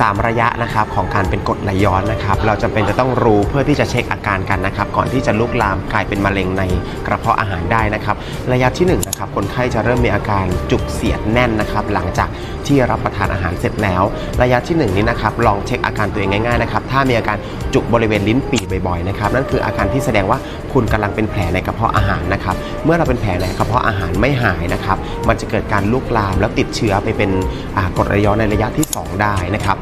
3 ระยะนะครับของการเป็นกรดไหลย้อนนะครับ เราจำเป็นจะต้องรู้เพื่อที่จะเช็คอาการกันนะครับ ก่อนที่จะลุกลามกลายเป็นมะเร็งในกระเพาะอาหารได้นะครับ ระยะที่1นนะครับคนไข้จะเริ่มมีอาการจุกเสียดแน่นนะครับ หลังจากที่รับประทานอาหารเสร็จแล้ว ระยะที่ 1 นี้นะครับลองเช็คอาการตัวเองง่ายๆนะครับถ้ามีอาการจุกบริเวณลิ้นปี่บ่อยๆนะครับนั่นคืออาการที่แสดงว่าคุณกำลังเป็นแผลในกระเพาะอาหารนะครับเมื่อเราเป็นแผลในกระเพาะอาหารไม่หายนะครับมันจะเกิดการลุกลามแล้วติดเชื้อไปเป็นกรดไหลย้อนในระยะที่ 2 ได้นะครับ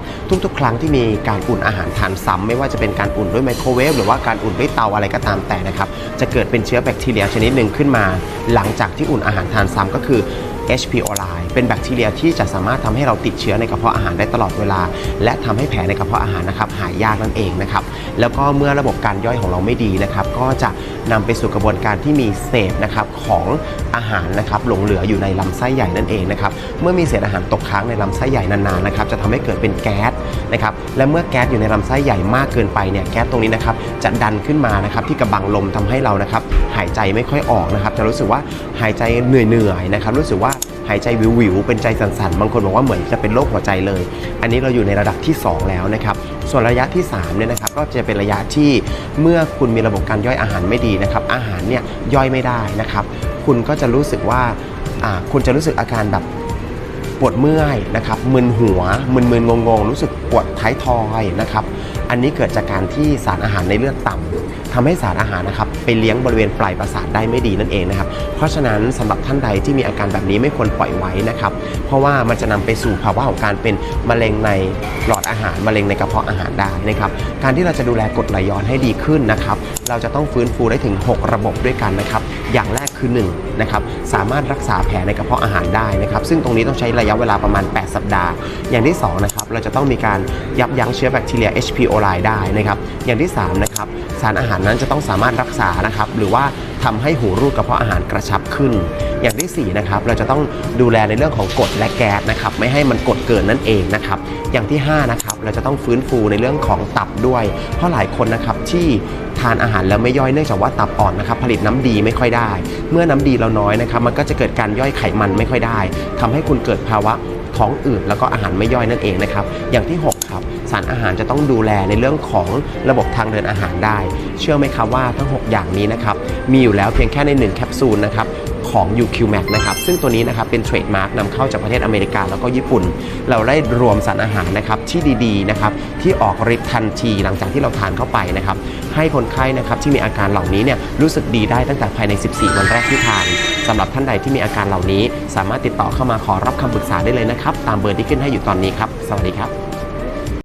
ทุกๆ ครั้งที่มีการอุ่นอาหารทานซ้ำไม่ว่าจะเป็นการอุ่นด้วยไมโครเวฟหรือว่าการอุ่นด้วยเตาอะไรก็ตามแต่นะครับจะเกิดเป็นเชื้อแบคทีเรียชนิดหนึ่งขึ้นมา หลังจากที่อุ่นอาหารทานซ้ำก็คือ H. pylori เป็นแบคทีเรียที่จะสามารถทำให้เราติดเชื้อในกระเพาะอาหารได้ตลอดเวลา และทำให้แผลในกระเพาะอาหารนะครับหายยากนั่นเองนะครับแล้วก็เมื่อระบบการย่อยของเราไม่ดีนะครับก็จะนำไปสู่กระบวนการที่มีเศษนะครับของอาหารนะครับหลงเหลืออยู่ในลำไส้ใหญ่นั่นเองนะครับเมื่อมีเศษอาหารตกค้างในลำไส้ใหญ่นานๆนะครับจะทำให้เกิดเป็นแก๊สนะครับและเมื่อแก๊สอยู่ในลำไส้ใหญ่มากเกินไปเนี่ยแก๊สตรงนี้นะครับจะดันขึ้นมานะครับที่กระบังลมทำให้เรานะครับหายใจไม่ค่อยออกนะครับจะรู้สึกว่าหายใจเหนื่อยๆนะครับรู้สึกว่าหายใจวิววิวๆเป็นใจสั่นๆ บางคนบอกว่าเหมือนจะเป็นโรคหัวใจเลย อันนี้เราอยู่ในระดับที่ 2 แล้วนะครับ ส่วนระยะที่3เนี่ยนะครับก็จะเป็นระยะที่เมื่อคุณมีระบบการย่อยอาหารไม่ดีนะครับ อาหารเนี่ยย่อยไม่ได้นะครับ คุณก็จะรู้สึกว่าคุณจะรู้สึกอาการแบบ ปวดเมื่อยนะครับมึนหัวมึนมึนงงงๆรู้สึกปวดท้ายทอยนะครับอันนี้เกิดจากการที่สารอาหารในเลือดต่ำทำให้สารอาหารนะครับไปเลี้ยงบริเวณปลายประสาทได้ไม่ดีนั่นเองนะครับเพราะฉะนั้นสำหรับท่านใดที่มีอาการแบบนี้ไม่ควรปล่อยไว้นะครับเพราะว่ามันจะนำไปสู่ภาวะของการเป็นมะเร็งในหลอดอาหารมะเร็งในกระเพาะอาหารได้นะครับการที่เราจะดูแลกรดไหลย้อนให้ดีขึ้นนะครับเราจะต้องฟื้นฟูได้ถึง 6 ระบบด้วยกันนะครับ อย่างแรกคือ1นะครับสามารถรักษาแผลในกระเพาะอาหารได้นะครับซึ่งตรงนี้ต้องใช้ระยะเวลาประมาณ 8 สัปดาห์ อย่างที่2นะครับเราจะต้องมีการยับยั้งเชื้อแบคทีเรีย H. pylori ได้นะครับอย่างที่3นะครับสารอาหารนั้นจะต้องสามารถรักษานะครับหรือว่าทำให้หูรูดกระเพาะอาหารกระชับขึ้น อย่างที่4นะครับเราจะต้องดูแลในเรื่องของกรดและแก๊สนะครับไม่ให้มันกดเกินนั่นเองนะครับอย่างที่5นะครับ เราจะต้องฟื้นฟูในเรื่องของตับด้วย เพราะหลายคนนะครับที่ทานอาหารแล้วไม่ย่อยเนื่องจากว่าตับอ่อนนะครับผลิตน้ำดีไม่ค่อยได้ เมื่อน้ำดีเราน้อยนะครับมันก็จะเกิดการย่อยไขมันไม่ค่อยได้ทำให้คุณเกิดภาวะท้องอืดแล้วก็อาหารไม่ย่อยนั่นเองนะครับอย่างที่ 6ครับสารอาหารจะต้องดูแลในเรื่องของระบบทางเดินอาหารได้ เชื่อไหมครับว่าทั้ง 6 อย่างนี้นะครับมีอยู่แล้วเพียงแค่ใน 1 แคปซูลนะครับ ของ UQMax นะครับ ซึ่งตัวนี้นะครับเป็นเทรดมาร์กนำเข้าจากประเทศอเมริกาแล้วก็ญี่ปุ่น เราได้รวมสารอาหารนะครับที่ดีๆนะครับที่ออกฤทธิ์ทันทีหลังจากที่เราทานเข้าไปนะครับให้คนไข้นะครับที่มีอาการเหล่านี้เนี่ยรู้สึกดีได้ตั้งแต่ภายใน 14 วันแรกที่ทานสำหรับท่านใดที่มีอาการเหล่านี้ สามารถติดต่อเข้ามาขอรับคำปรึกษาได้เลยนะครับ ตามเบอร์ที่ขึ้นให้อยู่ตอนนี้ครับ สวัสดีครับ